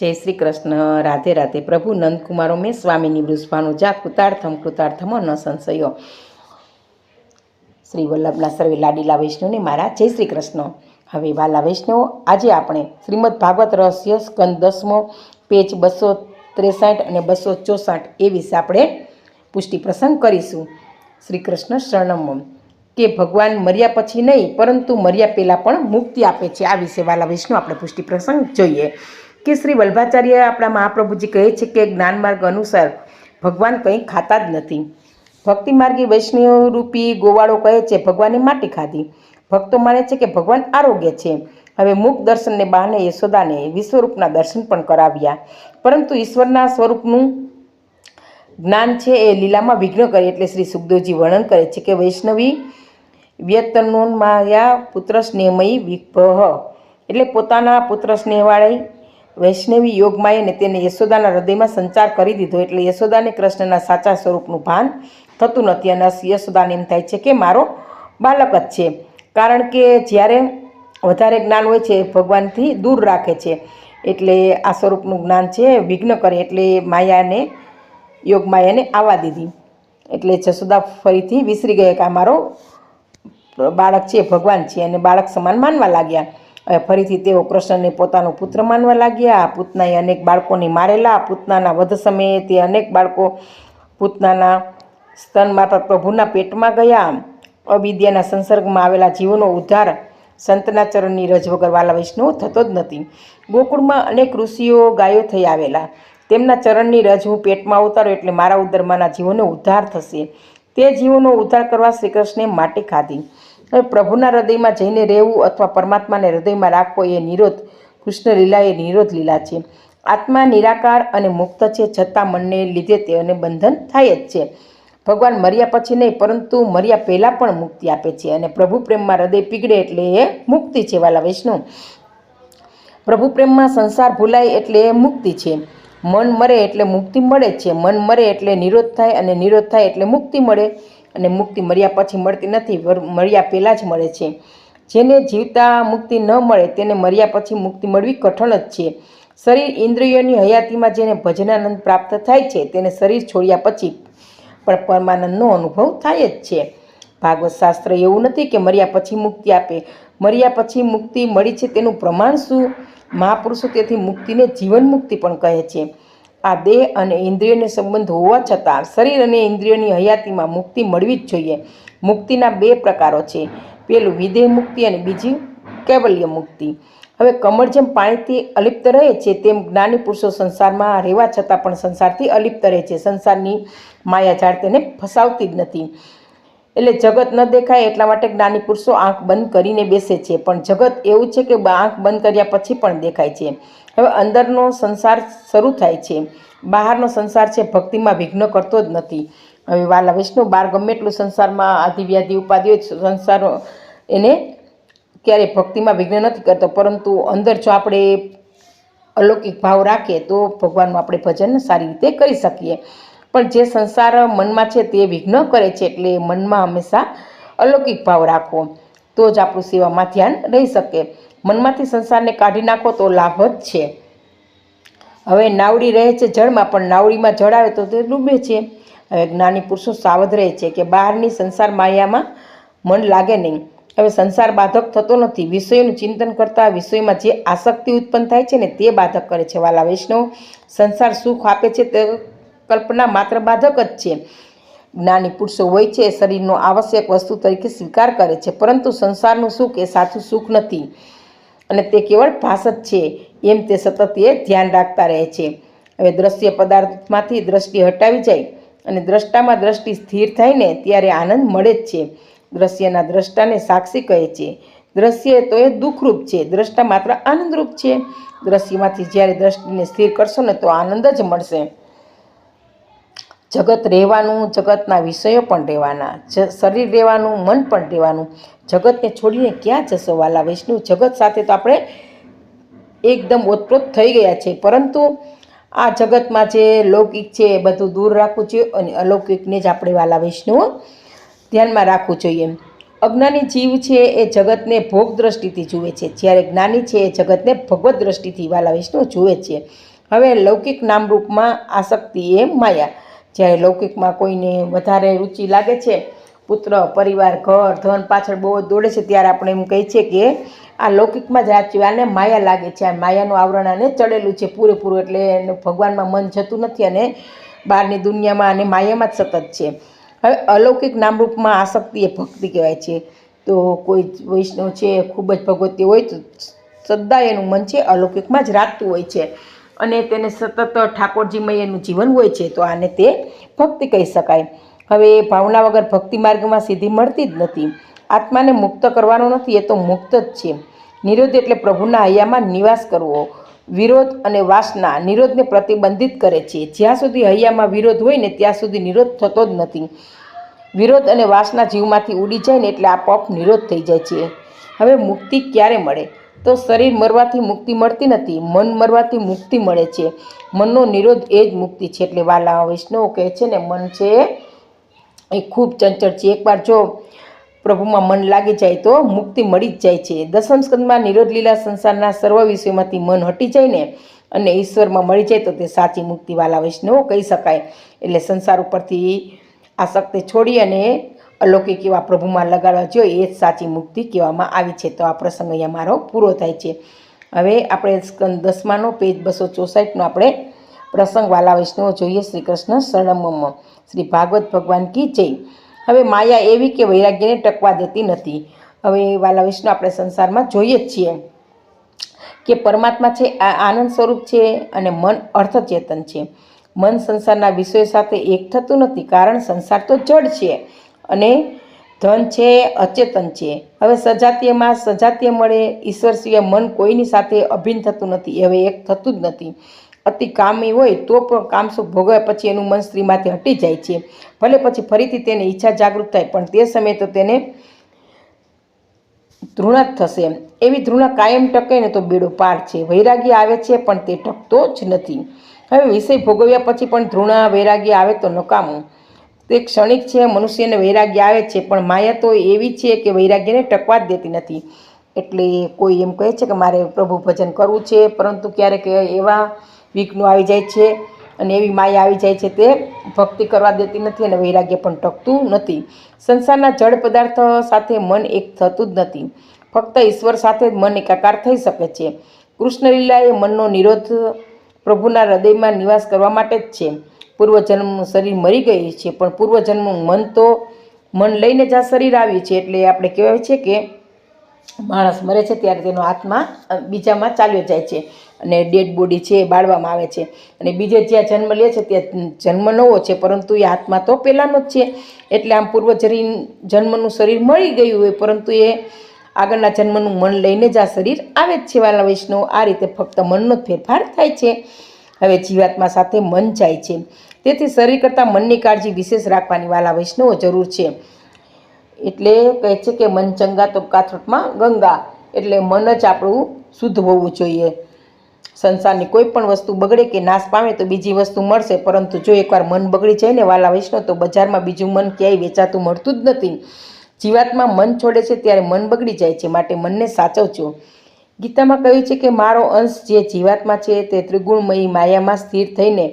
જય શ્રી કૃષ્ણ, રાધે રાધે. પ્રભુ નંદકુમારો, મેં સ્વામીની વૃષભાનું જા કૃતાર્થમ કૃતાર્થમ ન સંશયો. શ્રી વલ્લભના સર્વે લાડીલા વૈષ્ણવને મારા જય શ્રી કૃષ્ણ. હવે વાલા વૈષ્ણવો, આજે આપણે શ્રીમદ ભાગવત રહસ્ય સ્કંદ દસમો પેજ બસો ત્રેસઠ અને બસો ચોસઠ એ વિશે આપણે પુષ્ટિ પ્રસંગ કરીશું. શ્રી કૃષ્ણ શરણમ. કે ભગવાન મર્યા પછી નહીં, પરંતુ મર્યા પહેલાં પણ મુક્તિ આપે છે. આ વિશે વાલા વૈષ્ણવ આપણે પુષ્ટિ પ્રસંગ જોઈએ. કે શ્રી વલ્ભાચાર્ય આપણા મહાપ્રભુજી કહે છે કે જ્ઞાન માર્ગ અનુસાર ભગવાન કંઈ ખાતા જ નથી. ભક્તિ માર્ગી વૈષ્ણવ રૂપી ગોવાળો કહે છે, ભગવાને માટી ખાધી. ભક્તો માને છે કે ભગવાન આરોગ્ય છે. હવે મુખ દર્શનને બહાને યશોદાને વિશ્વરૂપના દર્શન પણ કરાવ્યા. પરંતુ ઈશ્વરના સ્વરૂપનું જ્ઞાન છે એ લીલામાં વિઘ્ન કરે એટલે શ્રી સુખદેવજી વર્ણન કરે છે કે વૈષ્ણવી વ્યતનોન્માયા પુત્ર સ્નેહમયી વિભ એટલે પોતાના પુત્ર સ્નેહવાળી વૈષ્ણવી યોગમાએ ને તેને યશોદાના હૃદયમાં સંચાર કરી દીધો એટલે યશોદાને કૃષ્ણના સાચા સ્વરૂપનું ભાન થતું નથી અને યશોદાને એમ થાય છે કે મારો બાલક જ છે. કારણ કે જ્યારે વધારે જ્ઞાન હોય છે, ભગવાનથી દૂર રાખે છે. એટલે આ સ્વરૂપનું જ્ઞાન છે, વિઘ્ન કરે એટલે માયાને, યોગમાયાને આવવા દીધી. એટલે જશોદા ફરીથી વિસરી ગયા કે આ મારો બાળક છે, ભગવાન છે અને બાળક સમાન માનવા લાગ્યા. ફરીથી તેઓ કૃષ્ણને પોતાનો પુત્ર માનવા લાગ્યા. પૂતનાએ અનેક બાળકોને મારેલા. પૂતનાના વધ સમયે તે અનેક બાળકો પૂતનાના સ્તન માતા પ્રભુના પેટમાં ગયા. અવિદ્યાના સંસર્ગમાં આવેલા જીવોનો ઉદ્ધાર સંતના ચરણની રજ વગર વાલા વૈષ્ણવ થતો જ નથી. ગોકુળમાં અનેક ઋષિઓ ગાયો થઈ આવેલા. તેમના ચરણની રજ હું પેટમાં ઉતારું એટલે મારા ઉદરમાંના જીવોનો ઉદ્ધાર થશે. તે જીવોનો ઉદ્ધાર કરવા શ્રી કૃષ્ણે માટી ખાધી. પ્રભુના હૃદયમાં જઈને રહેવું અથવા પરમાત્માને હૃદયમાં રાખવો એ નિરોધ કૃષ્ણ લીલા એ નિરોધ લીલા છે. આત્મા નિરાકાર અને મુક્ત છે છતાં મનને લીધે તેઓને બંધન થાય જ છે. ભગવાન મર્યા પછી નહીં, પરંતુ મર્યા પહેલાં પણ મુક્તિ આપે છે અને પ્રભુ પ્રેમમાં હૃદય પીગળે એટલે એ મુક્તિ છે, વાલા વૈષ્ણવ. પ્રભુ પ્રેમમાં સંસાર ભૂલાય એટલે એ મુક્તિ છે. મન મરે એટલે મુક્તિ મળે છે. મન મરે એટલે નિરોધ થાય અને નિરોધ થાય એટલે મુક્તિ મળે. અને મુક્તિ મર્યા પછી મળતી નથી મર્યા પહેલાં જ મળે છે. જેને જીવતા મુક્તિ ન મળે તેને મર્યા પછી મુક્તિ મળવી કઠણ જ છે. શરીર ઇન્દ્રિયોની હયાતીમાં જેને ભજનાનંદ પ્રાપ્ત થાય છે, તેને શરીર છોડ્યા પછી પણ પરમાનંદનો અનુભવ થાય જ છે. ભાગવત શાસ્ત્ર એવું નથી કે મર્યા પછી મુક્તિ આપે. મર્યા પછી મુક્તિ મળી છે તેનું પ્રમાણ શું? મહાપુરુષો તેથી મુક્તિને જીવન મુક્તિ પણ કહે છે. આ દેહ અને ઇન્દ્રિયોને સંબંધ હોવા છતાં શરીર અને ઇન્દ્રિયોની હયાતીમાં મુક્તિ મળવી જ જોઈએ. મુક્તિના બે પ્રકારો છે. પેલું વિદેહ મુક્તિ અને બીજી કેવલ્ય મુક્તિ. હવે કમળ જેમ પાણીથી અલિપ્ત રહે છે, તેમ જ્ઞાની પુરુષો સંસારમાં રહેવા છતાં પણ સંસારથી અલિપ્ત રહે છે. સંસારની માયા ઝાડ તેને ફસાવતી જ નથી. એટલે જગત ન દેખાય એટલા માટે જ્ઞાની પુરુષો આંખ બંધ કરીને બેસે છે. પણ જગત એવું છે કે આંખ બંધ કર્યા પછી પણ દેખાય છે. હવે અંદરનો સંસાર શરૂ થાય છે. બહારનો સંસાર છે, ભક્તિમાં વિઘ્ન કરતો જ નથી. હવે વાલા વિષ્ણુ બાર ગમે એટલું સંસારમાં આધિવ્યાધિ ઉપાધિ સંસાર એને ક્યારેય ભક્તિમાં વિઘ્ન નથી કરતો. પરંતુ અંદર જો આપણે અલૌકિક ભાવ રાખીએ તો ભગવાનનું આપણે ભજન સારી રીતે કરી શકીએ. પણ જે સંસાર મનમાં છે તે વિઘ્ન કરે છે એટલે મનમાં હંમેશા અલૌકિક ભાવ રાખવો. તો જ આપણું સેવામાં ધ્યાન રહી શકે. મનમાંથી સંસારને કાઢી નાખો તો લાભ જ છે. હવે નાવડી રહે છે જળમાં, પણ નાવડીમાં જળ આવે તો તે ડૂબે છે. હવે જ્ઞાની પુરુષો સાવધ રહે છે કે બહારની સંસાર માયામાં મન લાગે નહીં. હવે સંસાર બાધક થતો નથી. વિષયોનું ચિંતન કરતા વિષયમાં જે આસક્તિ ઉત્પન્ન થાય છે ને તે બાધક કરે છે. વાલા વૈષ્ણવ, સંસાર સુખ આપે છે તે કલ્પના માત્ર બાધક જ છે. જ્ઞાની પુરુષો હોય છે શરીરનો આવશ્યક વસ્તુ તરીકે સ્વીકાર કરે છે, પરંતુ સંસારનું સુખ એ સાચું સુખ નથી. અને તે કેવળ ભાસ જ છે, એમ તે સતત એ ધ્યાન રાખતા રહે છે. હવે દ્રશ્ય પદાર્થમાંથી દ્રષ્ટિ હટાવી જાય અને દ્રષ્ટામાં દ્રષ્ટિ સ્થિર થાયને ત્યારે આનંદ મળે જ છે. દ્રશ્યના દ્રષ્ટાને સાક્ષી કહે છે, દ્રશ્ય તો એ દુઃખરૂપ છે, દ્રષ્ટા માત્ર આનંદરૂપ છે. દ્રશ્યમાંથી જ્યારે દ્રષ્ટિને સ્થિર કરશો ને તો આનંદ જ મળશે. જગત રહેવાનું, જગતના વિષયો પણ રહેવાના શરીર રહેવાનું, મન પણ રહેવાનું. જગતને છોડીને ક્યાં જશો વાલા વૈષ્ણવ? જગત સાથે તો આપણે એકદમ ઓતપ્રોત થઈ ગયા છે. પરંતુ આ જગતમાં જે લૌકિક છે એ બધું દૂર રાખવું જોઈએ અને અલૌકિકને જ આપણે વાલા વૈષ્ણવ ધ્યાનમાં રાખવું જોઈએ. અજ્ઞાની જીવ છે એ જગતને ભોગ દ્રષ્ટિથી જુએ છે. જ્યારે જ્ઞાની છે એ જગતને ભગવત દ્રષ્ટિથી વાલા વિષ્ણુ જુએ છે. હવે લૌકિક નામરૂપમાં આસક્તિ એ માયા. જ્યારે લૌકિકમાં કોઈને વધારે રુચિ લાગે છે, પુત્ર, પરિવાર, ઘર, ધન પાછળ બહુ દોડે છે, ત્યારે આપણે એમ કહીએ છીએ કે આ લૌકિકમાં જ રાચ્યું આને માયા લાગે છે. આ માયાનું આવરણ આને ચડેલું છે પૂરેપૂરું, એટલે એને ભગવાનમાં મન જતું નથી અને બહારની દુનિયામાં અને માયામાં જ સતત છે. હવે અલૌકિક નામરૂપમાં આસક્તિ એ ભક્તિ કહેવાય છે. તો કોઈ વૈષ્ણવ છે, ખૂબ જ ભગવતી હોય તો સદાય એનું મન છે અલૌકિકમાં જ રાખતું હોય છે. અને તેને સતત ઠાકોરજીમય એનું જીવન હોય છે, તો આને તે ભક્તિ કહી શકાય. હવે ભાવના વગર ભક્તિ માર્ગમાં સિદ્ધિ મળતી જ નથી. આત્માને મુક્ત કરવાનો નથી, એ તો મુક્ત જ છે. નિરોધ એટલે પ્રભુના હૈયામાં નિવાસ કરવો. વિરોધ અને વાસના નિરોધને પ્રતિબંધિત કરે છે. જ્યાં સુધી હૈયામાં વિરોધ હોય ને, ત્યાં સુધી નિરોધ થતો જ નથી. વિરોધ અને વાસના જીવમાંથી ઉડી જાય ને, એટલે આપોઆપ નિરોધ થઈ જાય છે. હવે મુક્તિ ક્યારે મળે? તો શરીર મરવાથી મુક્તિ મળતી નથી, મન મરવાથી મુક્તિ મળે છે. મનનો નિરોધ એ જ મુક્તિ છે એટલે વાલા વૈષ્ણવ કહે છે ને, મન છે એ ખૂબ ચંચળ છે. એકવાર જો પ્રભુમાં મન લાગી જાય તો મુક્તિ મળી જ જાય છે. દસમ સ્કંદમાં નિરોધ લીલા સંસારના સર્વ વિષયોમાંથી મન હટી જાય ને અને ઈશ્વરમાં મળી જાય તો તે સાચી મુક્તિવાલા વૈષ્ણવ કહી શકાય. એટલે સંસાર ઉપરથી આ શક્તિ છોડી અને અલૌકિક એવા પ્રભુમાં લગાડવા જોઈએ, એ જ સાચી મુક્તિ કહેવામાં આવી છે. તો આ પ્રસંગ અહીંયા મારો પૂરો થાય છે. હવે આપણે સ્કંદ દસમાનો પેજ બસો ચોસઠનો આપણે પ્રસંગ વાલા વૈષ્ણવ જોઈએ શ્રી કૃષ્ણ શરણમમાં. શ્રી ભાગવત ભગવાન કી જય. હવે માયા એવી કે વૈરાગ્યને ટકવા દેતી નથી. હવે વાલા વૈષ્ણવ આપણે સંસારમાં જોઈએ જ છીએ કે પરમાત્મા છે, આ આનંદ સ્વરૂપ છે અને મન અર્થચેતન છે. મન સંસારના વિષયો સાથે એક થતું નથી, કારણ સંસાર તો જડ છે. અને ધન છે, અચેતન છે. હવે સજાતીયમાં સજાતીય મળે, ઈશ્વર સિવાય મન કોઈની સાથે અભિન્ન થતું નથી. હવે એક થતું જ નથી. અતિ કામી હોય તો પણ કામસુખ ભોગવે પછી એનું મન સ્ત્રીમાંથી હટી જાય છે. ભલે પછી ફરીથી તેને ઈચ્છા જાગૃત થાય, પણ તે સમયે તો તેને ધૃણા જ થશે. એવી ધૃણા કાયમ ટકે ને તો બેડો પાર છે. વૈરાગ્ય આવે છે, પણ તે ટકતો જ નથી. હવે વિષય ભોગવ્યા પછી પણ ધૃણા વૈરાગ્ય આવે તો નકામું. તે ક્ષણિક છે, મનુષ્યને વૈરાગ્ય આવે છે, પણ માયા તો એવી છે કે વૈરાગ્યને ટકવા જ દેતી નથી. એટલે કોઈ એમ કહે છે કે મારે પ્રભુ ભજન કરવું છે, પરંતુ ક્યારેક એવા વિઘ્નો આવી જાય છે અને એવી માયા આવી જાય છે, તે ભક્તિ કરવા દેતી નથી અને વૈરાગ્ય પણ ટકતું નથી. સંસારના જળ પદાર્થ સાથે મન એક થતું જ નથી. ફક્ત ઈશ્વર સાથે જ મન એકાકાર થઈ શકે છે. કૃષ્ણલીલા એ મનનો નિરોધ પ્રભુના હૃદયમાં નિવાસ કરવા માટે જ છે. પૂર્વજન્મનું શરીર મરી ગયું છે, પણ પૂર્વજન્મનું મન તો મન લઈને જ આ શરીર આવ્યું છે, એટલે આપણે કહેવાય છે કે માણસ મરે છે ત્યારે તેનો આત્મા બીજામાં ચાલ્યો જાય છે અને ડેડ બોડી છે એ બાળવામાં આવે છે. અને બીજે જ્યાં જન્મ લે છે ત્યાં જન્મ નવો છે, પરંતુ એ આત્મા તો પહેલાંનો જ છે. એટલે આમ પૂર્વ જન્મનું શરીર મળી ગયું હોય, પરંતુ એ આગળના જન્મનું મન લઈને જ આ શરીર આવે જ છે વાલા વૈષ્ણવ. આ રીતે ફક્ત મનનો જ ફેરફાર થાય છે. હવે જીવાત્મા સાથે મન જાય છે. તેથી શરીર કરતાં મનની કાળજી વિશેષ રાખવાની વાલા વૈષ્ણવો જરૂર છે. એટલે કહે છે કે મન ચંગા તો કાથરોટમાં ગંગા. એટલે મન જ આપણું શુદ્ધ હોવું જોઈએ. સંસારની કોઈ પણ વસ્તુ બગડે કે નાશ પામે તો બીજી વસ્તુ મળશે. પરંતુ જો એકવાર મન બગડી જાય ને વાલા વૈષ્ણવ, તો બજારમાં બીજું મન ક્યાંય વેચાતું મળતું જ નથી. જીવાતમાં મન છોડે છે ત્યારે મન બગડી જાય છે. માટે મનને સાચવજો. ગીતામાં કહ્યું છે કે મારો અંશ જે જીવાત્મા છે તે ત્રિગુણમયી માયામાં સ્થિર થઈને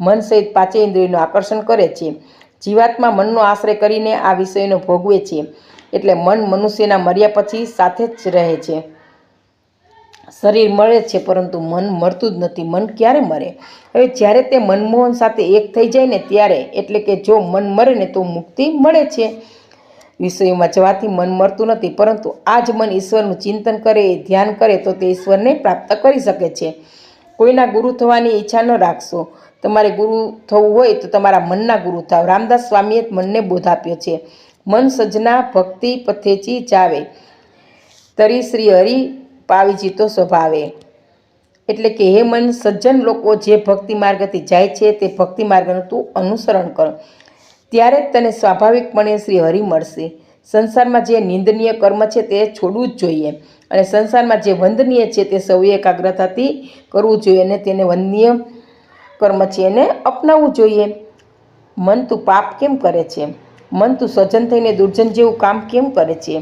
મન સહિત પાંચે ઇન્દ્રિયનું આકર્ષણ કરે છે. જીવાત્મા મનનો આશ્રય કરીને આ વિષયનો ભોગવે છે. એટલે મન મનુષ્યના મર્યા પછી સાથે જ રહે છે. શરીર મળે છે, પરંતુ મન મળતું જ નથી. મન ક્યારે મરે? હવે જ્યારે તે મનમોહન સાથે એક થઈ જાય ને ત્યારે. એટલે કે જો મન મરે ને તો મુક્તિ મળે છે. વિષયોમાં જવાથી મન મળતું નથી, પરંતુ આ જ મન ઈશ્વરનું ચિંતન કરે, ધ્યાન કરે, તો તે ઈશ્વરને પ્રાપ્ત કરી શકે છે. કોઈના ગુરુ થવાની ઈચ્છા ન રાખશો. તમારે ગુરુ થવું હોય તો તમારા મનના ગુરુ થાવ. રામદાસ સ્વામીએ મનને બોધ આપ્યો છે. મન સજના ભક્તિ પથેચી જાવે તરી શ્રી હરિ પાવી જીતો સ્વભાવે. એટલે કે હે મન, સજ્જન લોકો જે ભક્તિ માર્ગથી જાય છે તે ભક્તિ માર્ગનું તું અનુસરણ કર. ત્યારે જ તને સ્વાભાવિકપણે શ્રી હરિ મળશે. સંસારમાં જે નિંદનીય કર્મ છે તે છોડવું જ જોઈએ અને સંસારમાં જે વંદનીય છે તે સૌએ એકાગ્રતાથી કરવું જોઈએ અને તેને વંદનીય કર્મ છે એને અપનાવવું જોઈએ. મન તું પાપ કેમ કરે છે? મન તું સજ્જન થઈને દુર્જન જેવું કામ કેમ કરે છે?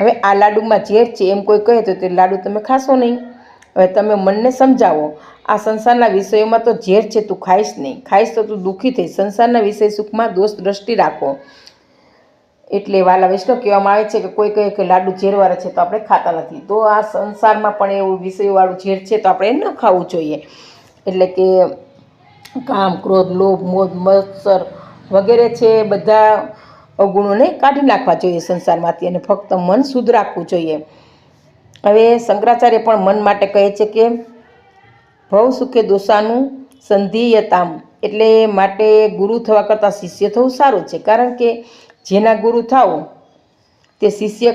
હવે આ લાડુમાં ઝેર છે એમ કોઈ કહે તો તે લાડુ તમે ખાશો નહીં. હવે તમે મનને સમજાવો. આ સંસારના વિષયોમાં તો ઝેર છે, તું ખાઈશ નહીં. ખાઈશ તો તું દુઃખી થઈશ. સંસારના વિષય સુખમાં દોષ દ્રષ્ટિ રાખો. એટલે વાલા વૈષ્ણવ કહેવામાં આવે છે કે કોઈ કહે કે લાડુ ઝેરવાળા છે તો આપણે ખાતા નથી. તો આ સંસારમાં પણ એવું વિષયવાળું ઝેર છે તો આપણે ન ખાવું જોઈએ. એટલે કે કામ, ક્રોધ, લોભ મોધ મત્સર વગેરે છે બધા અવગુણોને કાઢી નાખવા જોઈએ સંસારમાંથી અને ફક્ત મન શુદ્ધ રાખવું જોઈએ. હવે શંકરાચાર્ય પણ મન માટે કહે છે કે ભવ સુખે દોષાનું સંધિયતામ. એટલે માટે ગુરુ થવા કરતાં શિષ્ય થવું સારું છે. કારણ કે જેના ગુરુ થાવ તે શિષ્ય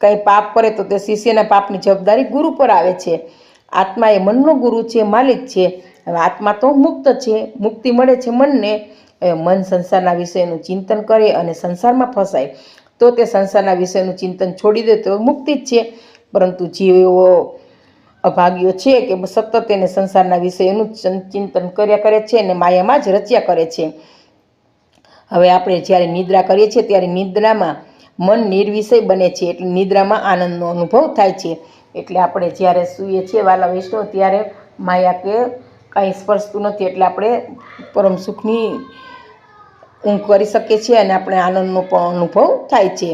કંઈ પાપ કરે તો તે શિષ્યના પાપની જવાબદારી ગુરુ પર આવે છે. આત્મા એ મનનો ગુરુ છે, માલિક છે. હવે આત્મા તો મુક્ત છે. મુક્તિ મળે છે મનને. મન સંસારના વિષયનું ચિંતન કરે અને સંસારમાં ફસાય, તો તે સંસારના વિષયનું ચિંતન છોડી દે તો મુક્તિ જ છે. પરંતુ એવો અભાગ્યો છે કે સતત એને સંસારના વિષયનું ચિંતન કર્યા કરે છે અને માયામાં જ રચ્યા કરે છે. હવે આપણે જ્યારે નિદ્રા કરીએ છીએ ત્યારે નિદ્રામાં મન નિર્વિષય બને છે એટલે નિદ્રામાં આનંદનો અનુભવ થાય છે. એટલે આપણે જ્યારે સૂઈએ છીએ વાલા વૈષ્ણવ ત્યારે માયા કે કાંઈ સ્પર્શતું નથી એટલે આપણે પરમ સુખની ઊંઘ કરી શકીએ છીએ અને આપણે આનંદનો પણ અનુભવ થાય છે.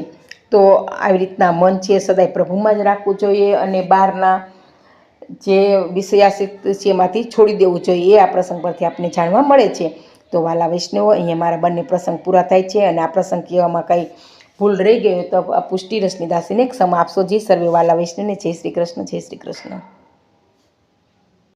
તો આવી રીતના મન છે સદાય પ્રભુમાં જ રાખવું જોઈએ અને બહારના જે વિષયાસિત છે એમાંથી છોડી દેવું જોઈએ એ આ પ્રસંગ પરથી આપણને જાણવા મળે છે. તો વાલા વૈષ્ણવો, અહીંયા મારા બંને પ્રસંગ પૂરા થાય છે અને આ પ્રસંગ કહેવામાં કંઈ ભૂલ રહી ગયો તો પુષ્ટિ રસની દાસીને ક્ષમા આપશો. જે સર્વે વાલા વૈષ્ણવને જય શ્રી કૃષ્ણ, જય શ્રી કૃષ્ણ.